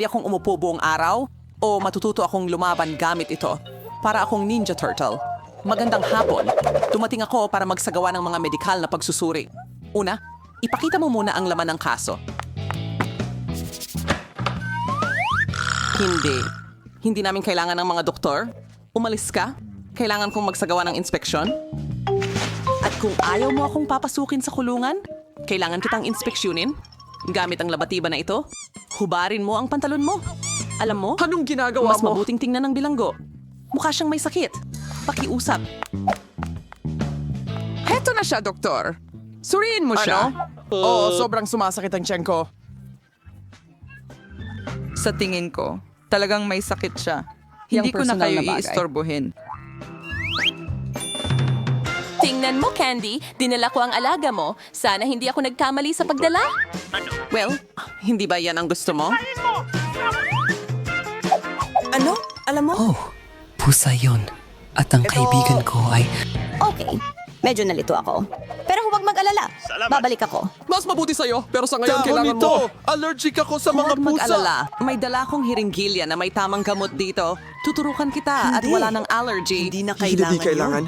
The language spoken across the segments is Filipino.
Pwede akong umupo buong araw o matututo akong lumaban gamit ito para akong Ninja Turtle. Magandang hapon. Dumating ako para magsagawa ng mga medikal na pagsusuri. Una, ipakita mo muna ang laman ng kaso. Hindi. Hindi namin kailangan ng mga doktor. Umalis ka. Kailangan kong magsagawa ng inspeksyon. At kung ayaw mo akong papasukin sa kulungan, kailangan kitang inspeksyonin. Gamit ang labatiba na ito, hubarin mo ang pantalon mo. Alam mo, Anong ginagawa mas mo? mabuting tingnan ng bilanggo. Mukha siyang may sakit. Pakiusap. Heto na siya, doktor. Suriin mo siya. Oo, sobrang sumasakit ang tiyan ko. Sa tingin ko, talagang may sakit siya. Hindi ko na kayo iistorbohin. Tingnan mo, Candy. Dinala ko ang alaga mo. Sana hindi ako nagkamali sa pagdala. Well, hindi ba yan ang gusto mo? Ano? Alam mo? Oh, pusa yon. At ang kaibigan ko ay... Okay. Medyo nalito ako. Pero huwag mag-alala. Babalik ako. Mas mabuti sa'yo, pero sa ngayon kailangan mo. Allergic ako sa mga Huwag pusa. mag-alala. May dala akong hiringgilya na may tamang gamot dito. Tuturukan kita at wala ng allergy. Hindi na Hindi kailangan, kailangan.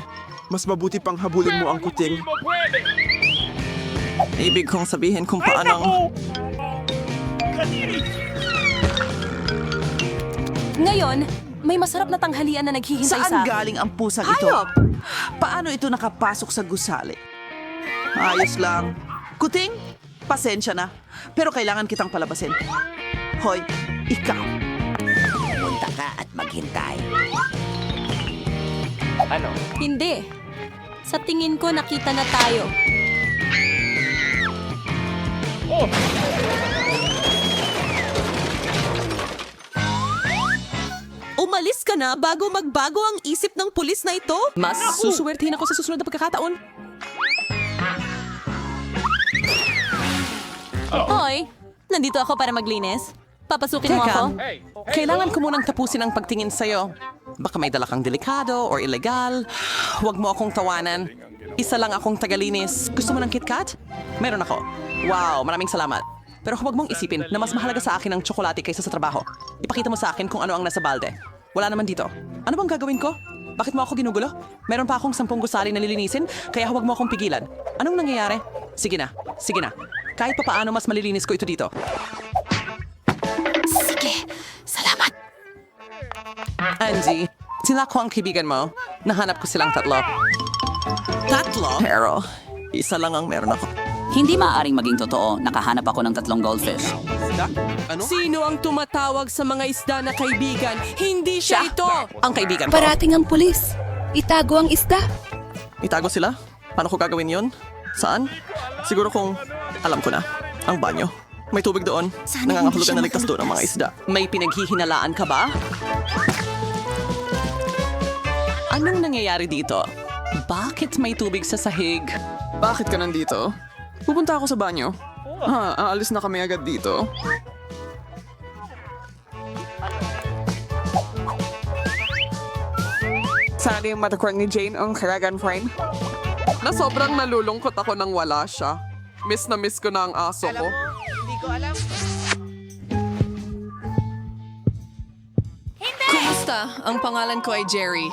Mas mabuti pang habulin mo ang kuting. Ibig kong sabihin kung paano... Ngayon, may masarap na tanghalian na naghihintay Saan sa akin. galing ang pusang ito? Hayop! Paano ito nakapasok sa gusali? Ayos lang. Kuting, pasensya na. Pero kailangan kitang palabasin. Hoy, ikaw. Punta ka at maghintay. Hindi. Sa tingin ko, nakita na tayo. Umalis ka na bago magbago ang isip ng pulis na ito? Mas susuwertihin ako sa susunod na pagkakataon. Hoy, nandito ako para maglinis. Papasukin mo Teka, ako? kailangan ko munang tapusin ang pagtingin sa'yo. Baka may dala kang delikado or illegal. Huwag mo akong tawanan. Isa lang akong tagalinis. Gusto mo ng KitKat? Meron ako. Wow, maraming salamat. Pero huwag mong isipin na mas mahalaga sa akin ang tsokolate kaysa sa trabaho. Ipakita mo sa akin kung ano ang nasa balde. Wala naman dito. Ano bang gagawin ko? Bakit mo ako ginugulo? Meron pa akong sampung gusali na lilinisin, kaya huwag mo akong pigilan. Anong nangyayari? Sige na, sige na. Kahit pa paano mas malilinis ko ito dito. Sige, salamat. Angie, sila ko ang kaibigan mo. Nahanap ko silang tatlo. Tatlo? Pero, isa lang ang meron ako. Hindi maaaring maging totoo. Nakahanap ako ng tatlong goldfish. Sino ang tumatawag sa mga isda na kaibigan? Hindi siya, ito! Ang kaibigan ko. Parating ang pulis. Itago ang isda. Itago sila? Paano ko gagawin yon? Saan? Siguro kung alam ko na. Ang banyo. May tubig doon. Sana Nangangahulugan na ligtas doon ang mga isda. May pinaghihinalaan ka ba? Anong nangyayari dito? Bakit may tubig sa sahig? Bakit ka nandito? Pupunta ako sa banyo. Ha, aalis na kami agad dito. Sana yung matakwang ni Jane ang karagan friend. Na sobrang nalulungkot ako nang wala siya. Miss na miss ko na ang aso ko. Kumusta? Ang pangalan ko ay Jerry.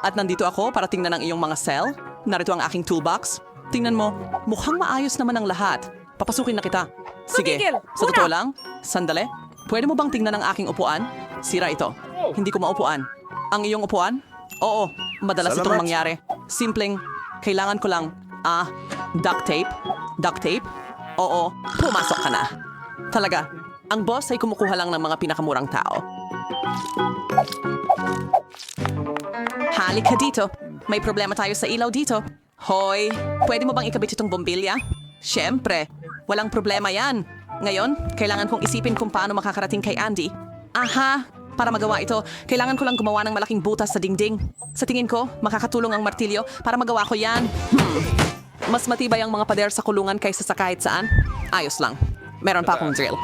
At nandito ako para tingnan ang iyong mga cell. Narito ang aking toolbox. Tingnan mo, mukhang maayos naman ang lahat. Papasukin na kita. Sige, sa totoo lang, sandali. Pwede mo bang tingnan ang aking upuan? Sira ito. Hindi ko maupuan. Ang iyong upuan? Oo, madalas itong Salamat. mangyari. Simpleng, kailangan ko lang, ah, duct tape? Duct tape? Oo, pumasok ka na. Talaga, ang boss ay kumukuha lang ng mga pinakamurang tao. Halika dito. May problema tayo sa ilaw dito. Hoy, pwede mo bang ikabit itong bombilya? Siyempre, walang problema yan. Ngayon, kailangan kong isipin kung paano makakarating kay Andy. Aha, para magawa ito, kailangan ko lang gumawa ng malaking butas sa dingding. Sa tingin ko, makakatulong ang martilyo para magawa ko yan. Hmm. Mas matibay ang mga pader sa kulungan kaysa sa kahit saan. Ayos lang. Meron pa akong drill.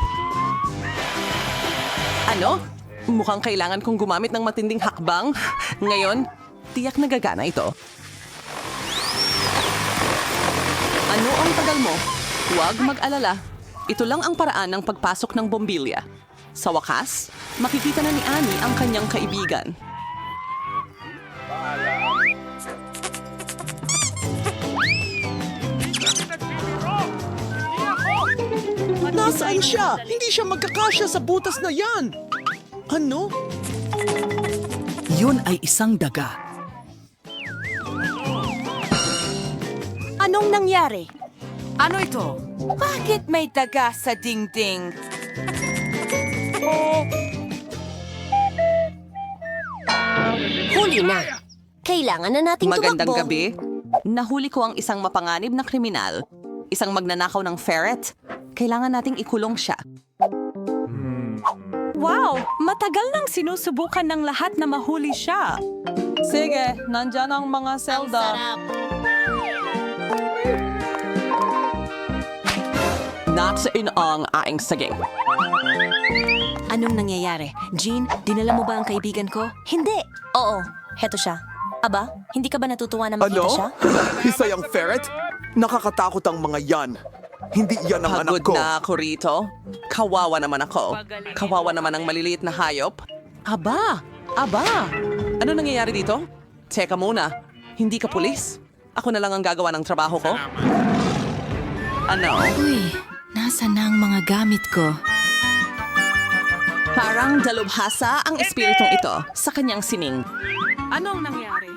Ano? Mukhang kailangan kong gumamit ng matinding hakbang. Ngayon, tiyak na gagana ito. Ano ang tagal mo? Huwag mag-alala. Ito lang ang paraan ng pagpasok ng bombilya. Sa wakas, makikita na ni Annie ang kanyang kaibigan. Nasaan siya? Hindi siya magkakasya sa butas na yan! Ano? Yun ay isang daga. Anong nangyari? Ano ito? Bakit may daga sa dingding? Huli na. Kailangan na nating Magandang tumakbo. gabi. Nahuli ko ang isang mapanganib na kriminal. Isang magnanakaw ng ferret. Kailangan nating ikulong siya. Wow! Matagal nang sinusubukan ng lahat na mahuli siya. Sige, nandyan ang mga selda. Natsiin ang aing saging. Anong nangyayari? Jean, dinala mo ba ang kaibigan ko? Hindi. Oo, heto siya. Aba, hindi ka ba natutuwa na makita Ano? siya? Isa yung ferret? Nakakatakot ang mga yan. Hindi yan ang anak Pagod ko. na ako rito. Kawawa naman ako. Kawawa naman ang maliliit na hayop. Aba! Aba! Ano nangyayari dito? Teka muna. Hindi ka pulis? Ako na lang ang gagawa ng trabaho ko? Ano? Uy, nasa na ang mga gamit ko? Parang dalubhasa ang espiritong ito sa kanyang sining. Anong nangyari?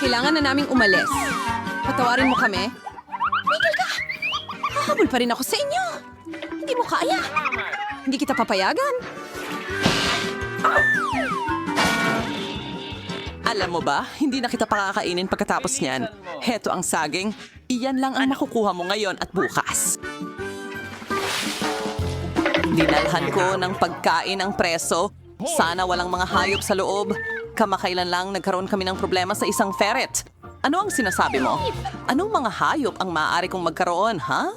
Kailangan na naming umalis. Patawarin mo kami. Miguel ka! Hahabol pa rin ako sa inyo. Hindi mo kaya. Hindi kita papayagan. Alam mo ba, hindi na kita pakakainin pagkatapos niyan. Heto ang saging. Iyan lang ang makukuha mo ngayon at bukas. Dinalhan ko ng pagkain ang preso. Sana walang mga hayop sa loob. Kamakailan lang nagkaroon kami ng problema sa isang ferret. Ano ang sinasabi mo? Anong mga hayop ang maaari kong magkaroon, ha?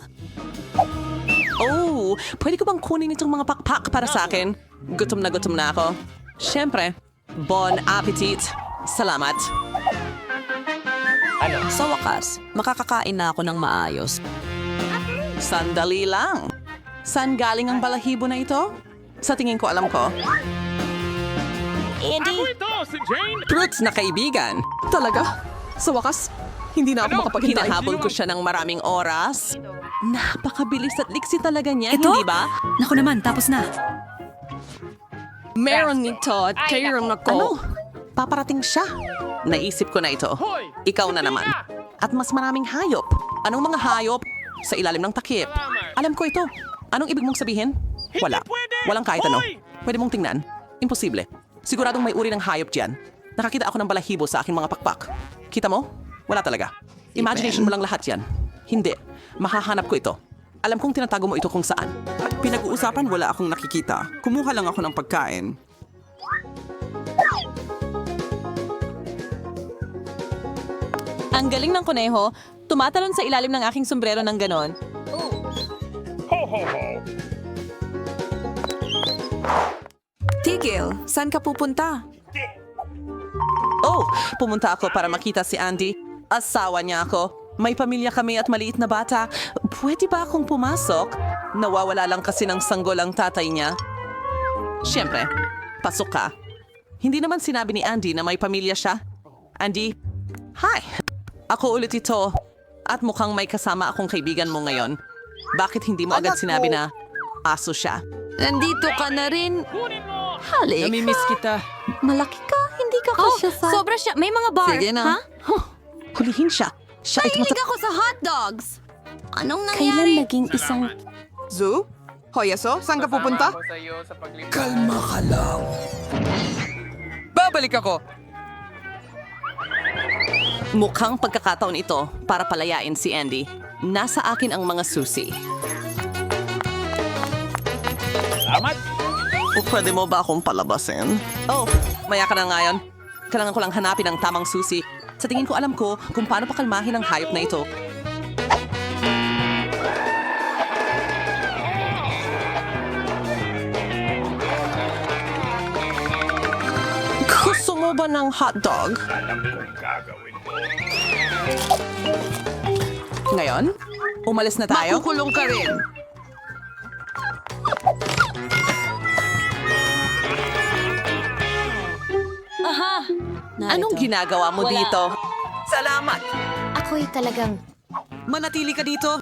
Oh, pwede ko bang kunin itong mga pakpak para sa akin? Gutom na gutom na ako. Siyempre, bon appetit. Salamat. Sa wakas, makakakain na ako ng maayos. Sandali lang. Saan galing ang balahibo na ito? Sa tingin ko alam ko. Andy, Fruits na kaibigan. Talaga? Sa wakas, hindi na ako makapaghintay. Hinahabol ko siya ng maraming oras. Napakabilis at liksi talaga niya, Ito? hindi ba? Naku naman, tapos na. Meron nito at kairon ako. Ano? Paparating siya. Naisip ko na ito. Ikaw na naman. At mas maraming hayop. Anong mga hayop? Sa ilalim ng takip. Alam ko ito. Anong ibig mong sabihin? Wala. Walang kahit ano. Pwede mong tingnan. Imposible. Siguradong may uri ng hayop diyan. Nakakita ako ng balahibo sa aking mga pakpak. Kita mo? Wala talaga. Imagination mo lang lahat yan. Hindi. Mahahanap ko ito. Alam kong tinatago mo ito kung saan. Pinag-uusapan wala akong nakikita. Kumuha lang ako ng pagkain. Ang galing ng kuneho, tumatalon sa ilalim ng aking sombrero ng ganon. Tigil, saan ka pupunta? Oh, pumunta ako para makita si Andy. Asawa niya ako. May pamilya kami at maliit na bata. Pwede ba akong pumasok? Nawawala lang kasi ng sanggol ang tatay niya. Siyempre, pasok ka. Hindi naman sinabi ni Andy na may pamilya siya. Andy, hi! Ako ulit ito. At mukhang may kasama akong kaibigan mo ngayon. Bakit hindi mo agad sinabi na aso siya? Nandito ka na rin. Halik. Namimiss kita. Malaki ka, ka kasya sa... sobra siya. May mga bar. Sige na. Ha? Hulihin siya. Siya ay tumata- ako sa hot dogs. Anong Kailan naging isang... Zoo? Hoyaso? Saan ka pupunta? Kalma ka lang. Babalik ako. Mukhang pagkakataon ito para palayain si Andy. Nasa akin ang mga susi. Salamat! O pwede mo ba akong palabasin? Oh, maya ka na ngayon. Kailangan ko lang hanapin ang tamang susi. Sa tingin ko alam ko kung paano pakalmahin ang hayop na ito. Gusto mo ba ng hotdog? Ngayon, umalis na tayo. Makukulong ka rin. Anong ginagawa mo Wala. dito? Salamat! Ako'y talagang... Manatili ka dito.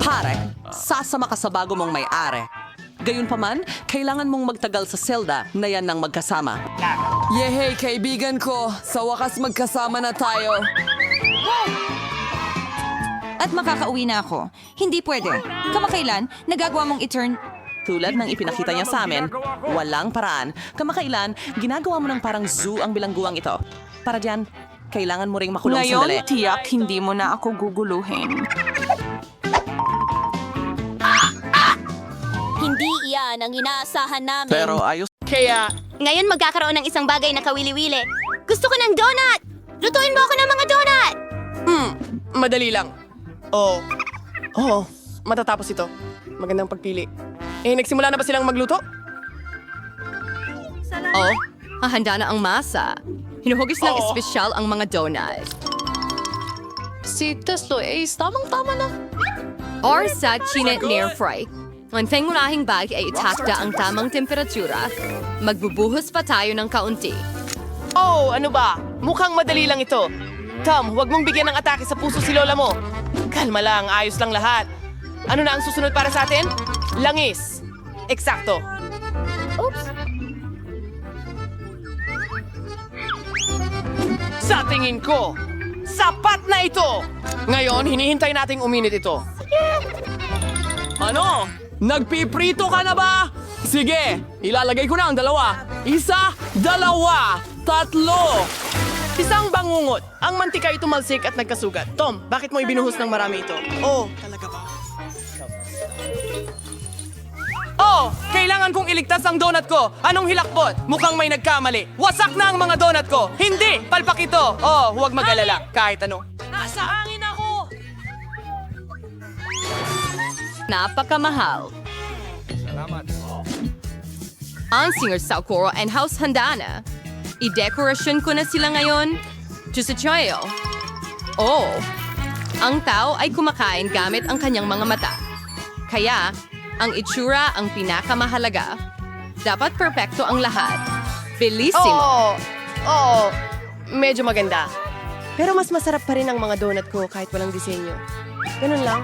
Pare, sasama ka sa bago mong may-ari. Gayunpaman, kailangan mong magtagal sa selda na yan ng magkasama. Yehey, kaibigan ko! Sa wakas magkasama na tayo. At makakauwi na ako. Hindi pwede. Kamakailan, nagagawa mong i-turn... Tulad ng ipinakita niya sa amin, walang paraan. Kamakailan, ginagawa mo ng parang zoo ang bilangguang ito. Para diyan, kailangan mo ring makulong sandali. tiyak hindi mo na ako guguluhin. Hindi iyan ang inaasahan namin. ayos. Kaya, Ngayon magkakaroon ng isang bagay na kawili-wili. Gusto ko ng donut! Lutuin mo ako ng mga donut! hmm, madali lang. Oh. Oh, matatapos ito. Magandang pagpili. Eh, nagsimula na ba silang magluto? Oh, hahanda na ang masa. Hinuhugis ng Oo. espesyal ang mga donut. Si Teslo Ace, tamang-tama na. Or sa chinet near fry. Ang pangunahing bag ay itakda ang tamang temperatura. Magbubuhos pa tayo ng kaunti. Oh, ano ba? Mukhang madali lang ito. Tom, huwag mong bigyan ng atake sa puso si Lola mo. Kalma lang, ayos lang lahat. Ano na ang susunod para sa atin? Langis. Eksakto. Oops! Sa tingin ko, sapat na ito! Ngayon, hinihintay nating uminit ito. Ano? Nagpiprito ka na ba? Sige, ilalagay ko na ang dalawa. Isa, dalawa, tatlo. Isang bangungot. Ang mantika ay tumalsik at nagkasugat. Tom, bakit mo ibinuhos ng marami ito? Oh, talaga Oh, kailangan kong iligtas ang donut ko. Anong hilakbot? Mukhang may nagkamali. Wasak na ang mga donut ko. Hindi, palpak ito. Oh, huwag mag-alala. Kahit ano. Nasa hangin ako! Napakamahal. Ang Singer Saukoro and House Handana. I-dekorasyon ko na sila ngayon. Chusachoyo. Oh, ang tao ay kumakain gamit ang kanyang mga mata. Kaya, ang itsura ang pinakamahalaga. Dapat perpekto ang lahat. Bellissimo. Oo, oo, medyo maganda. Pero mas masarap pa rin ang mga donut ko kahit walang disenyo. Ganun lang.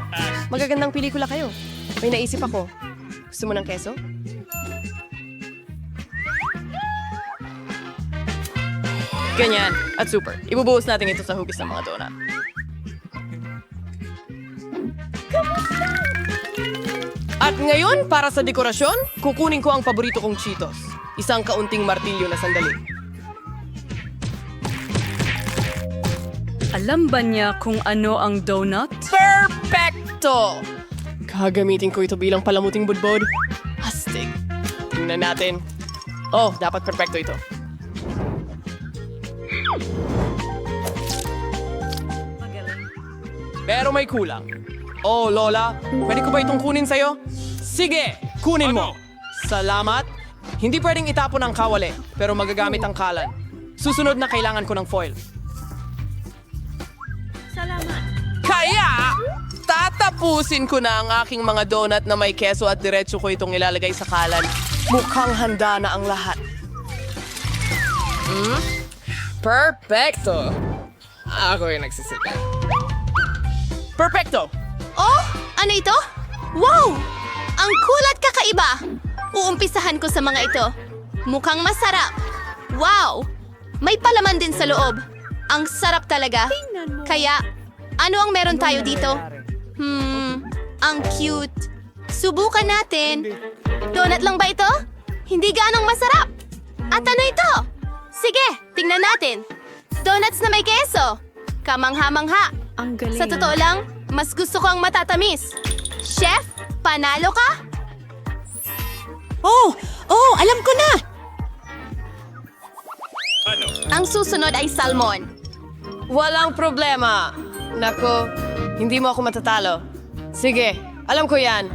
Magagandang pelikula kayo. May naisip ako. Gusto mo ng keso? Ganyan. At super. Ibubuhos natin ito sa hugis ng mga donut. Ngayon, para sa dekorasyon, kukunin ko ang paborito kong Cheetos. Isang kaunting martilyo na sandali. Alam ba niya kung ano ang donut? Perfecto! Gagamitin ko ito bilang palamuting budbod. Astig. Tingnan natin. Oh, dapat perfecto ito. Pero may kulang. Oh, Lola, pwede ko ba itong kunin sa'yo? Sige, kunin mo. Salamat. Hindi pwedeng itapon ang kawali, pero magagamit ang kalan. Susunod na kailangan ko ng foil. Kaya, tatapusin ko na ang aking mga donut na may keso at diretso ko itong ilalagay sa kalan. Mukhang handa na ang lahat. Hmm? Perfecto! Ako yung nagsisika. Perfecto! Oh, ano ito? Wow! Ang kulat kakaiba! Uumpisahan ko sa mga ito. Mukhang masarap. Wow! May palaman din sa loob. Ang sarap talaga. Kaya, ano ang meron tayo dito? Hmm, ang cute. Subukan natin. Donut lang ba ito? Hindi ganong masarap. At ano ito? Sige, tingnan natin. Donuts na may keso. Kamangha-mangha. Ang galing. Sa totoo lang, mas gusto ko ang matatamis. Chef, panalo ka? Oh! Oh, alam ko na! Ang susunod ay salmon. Walang problema. Nako, hindi mo ako matatalo. Sige, alam ko yan.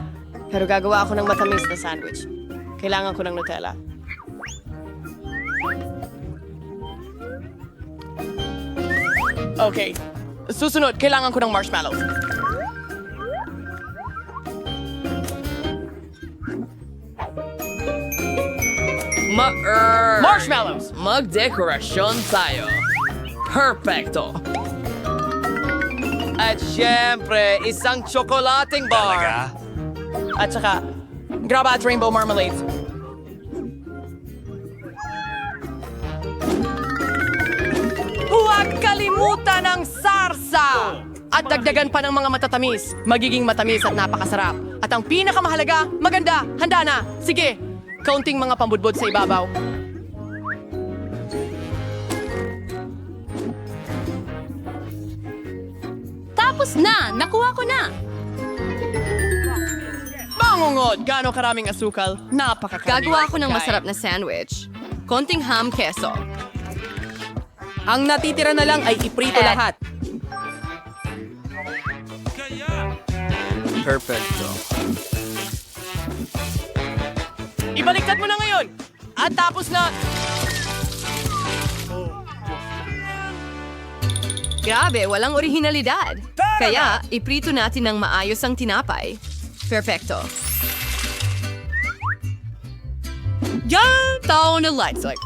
Pero gagawa ako ng matamis na sandwich. Kailangan ko ng Nutella. Okay. Susunod, kailangan ko ng marshmallows. Ma- Marshmallows! Magdekorasyon tayo. Perfecto. At syempre, isang tsokolating bar. At saka, grab at rainbow marmalade. Huwag kalimutan ang sarsa! At dagdagan pa ng mga matatamis. Magiging matamis at napakasarap. At ang pinakamahalaga, maganda, handa na. Sige, kaunting mga pambudbod sa ibabaw. Tapos na! Nakuha ko na! Bangungod! Gaano karaming asukal? Napakakarami. Gagawa ako ng masarap na sandwich. Konting ham keso. Ang natitira na lang ay iprito Eh. lahat. Perfecto. Ibaliktad mo na ngayon! At tapos na... Grabe, walang orihinalidad. Kaya, iprito natin ng maayos ang tinapay. Perfecto. Yan! Tao na lights like...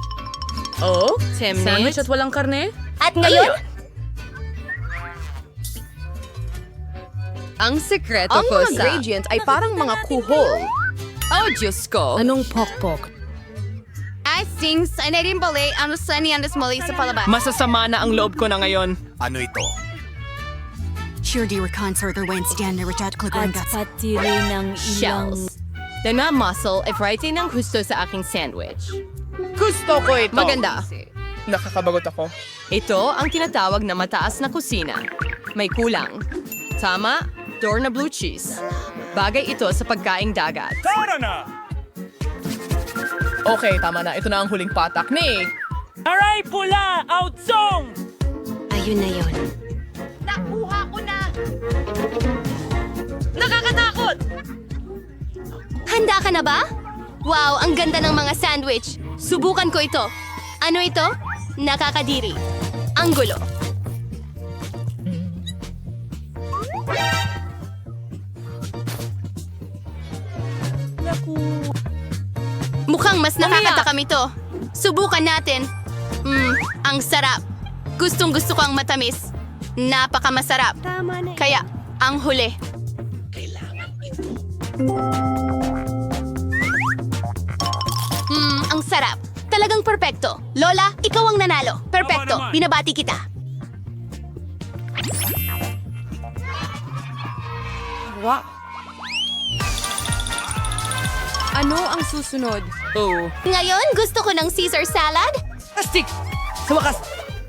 Oh? Ten Sandwich at walang karne? At ngayon, Ang sekreto Ang ko mga sa... ingredient ay parang mga kuhol. Oh, Diyos ko. Anong pokpok? I think sa na rin bali ang sani ang mali sa palabas. Masasama na ang loob ko na ngayon. Ano ito? At pati rin ng ilang... Shells. Dana muscle if writing ng gusto sa aking sandwich. Gusto ko ito. Maganda. Nakakabagot ako. Ito ang tinatawag na mataas na kusina. May kulang. Tama, door na blue cheese. Bagay ito sa pagkaing dagat. Okay, tama na. Ito na ang huling patak ni... Aray, pula! Outsong! Ayun na yun. Nakuha ko na! Nakakatakot! Handa ka na ba? Wow, ang ganda ng mga sandwich. Subukan ko ito. Ano ito? Nakakadiri. Ang gulo. Mas nakakatakam ito. Subukan natin. Mmm, ang sarap. Gustong gusto ko ang matamis. Napakamasarap. Kaya, ang huli. Hmm, ang sarap. Talagang perpekto. Lola, ikaw ang nanalo. Perpekto. Binabati kita. Ano ang susunod? Oh. Ngayon, gusto ko ng Caesar salad. Astig! Sa wakas!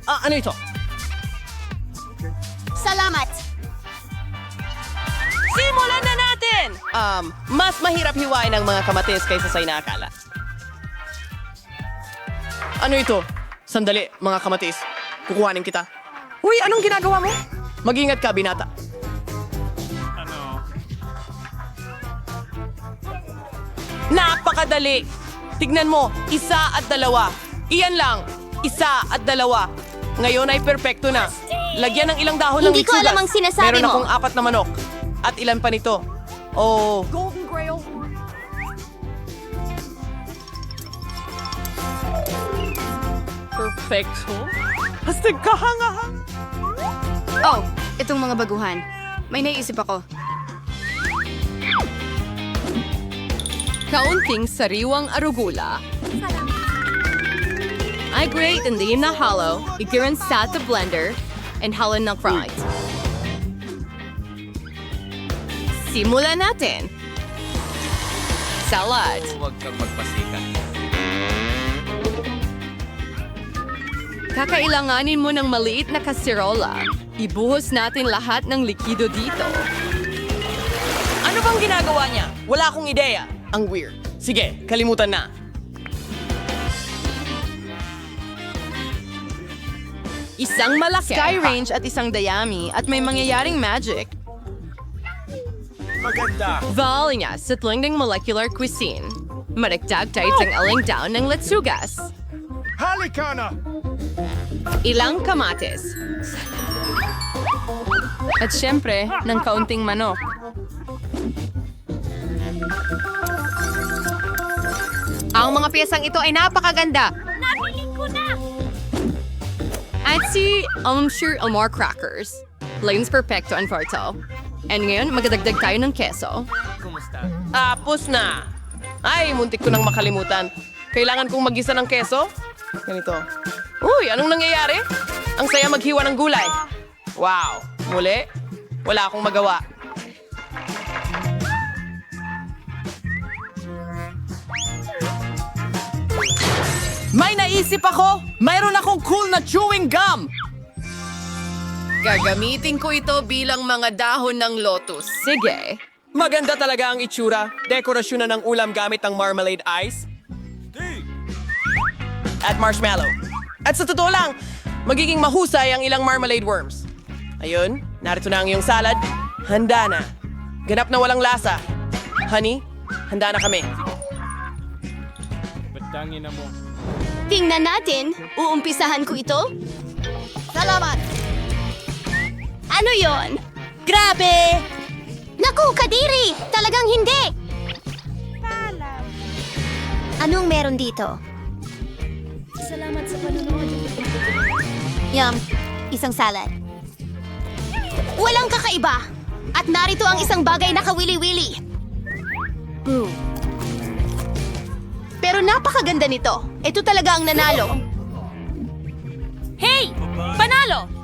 Ah, ano ito? Salamat. Simulan na natin! Um, mas mahirap hiwain ang mga kamatis kaysa sa inaakala. Ano ito? Sandali, mga kamatis. Kukuhanin kita. Uy, anong ginagawa mo? Mag-ingat ka, binata. Napakadali! Tignan mo, isa at dalawa. Iyan lang, isa at dalawa. Ngayon ay perpekto na. Lagyan ng ilang dahon ng Hindi ko mitsugas. alam ang sinasabi Meron mo. akong apat na manok. At ilan pa nito? Oh, perfecto. Hastig kahangahang. Oh, itong mga baguhan. May naisip ako. Kaunting sariwang arugula. I grate and leave na hollow, igiran sa the blender, and halon na fried. Simulan natin. Salad. Huwag kang magpasikat. Kakailanganin mo ng maliit na kasirola. Ibuhos natin lahat ng likido dito. Ano bang ginagawa niya? Wala akong ideya. Ang weird. Sige, kalimutan na. Isang malaki. Sky range at isang dayami at may mangyayaring magic. Maganda. Valinya sa tlingding molecular cuisine. Maragdag tayo ang aling down ng letsugas. Halika na! Ilang kamatis. At syempre, ng kaunting manok. Ang mga piyesang ito ay napakaganda. At si Elmshire Elmore Crackers. Lanes Perfecto and Farto. And ngayon, magdadagdag tayo ng keso. Tapos na. Ay, muntik ko nang makalimutan. Kailangan kong magisa ng keso? Ganito. Uy, anong nangyayari? Ang saya maghiwa ng gulay. Wow. Muli, wala akong magawa. May naisip ako! Mayroon akong cool na chewing gum! Gagamitin ko ito bilang mga dahon ng lotus. Sige. Maganda talaga ang itsura. Dekorasyon na ng ulam gamit ang marmalade ice. At marshmallow. At sa totoo lang, magiging mahusay ang ilang marmalade worms. Ayun, narito na ang iyong salad. Handa na. Ganap na walang lasa. Honey, handa na kami. Tingnan natin. Uumpisahan ko ito. Salamat. Ano yon? Grabe! Naku, Kadiri! Talagang hindi! Anong meron dito? Salamat sa panonood. Yum, isang salad. Walang kakaiba! At narito ang isang bagay na kawili-wili. Hmm. Pero napakaganda nito. Ito talaga ang nanalo. Hey! Panalo!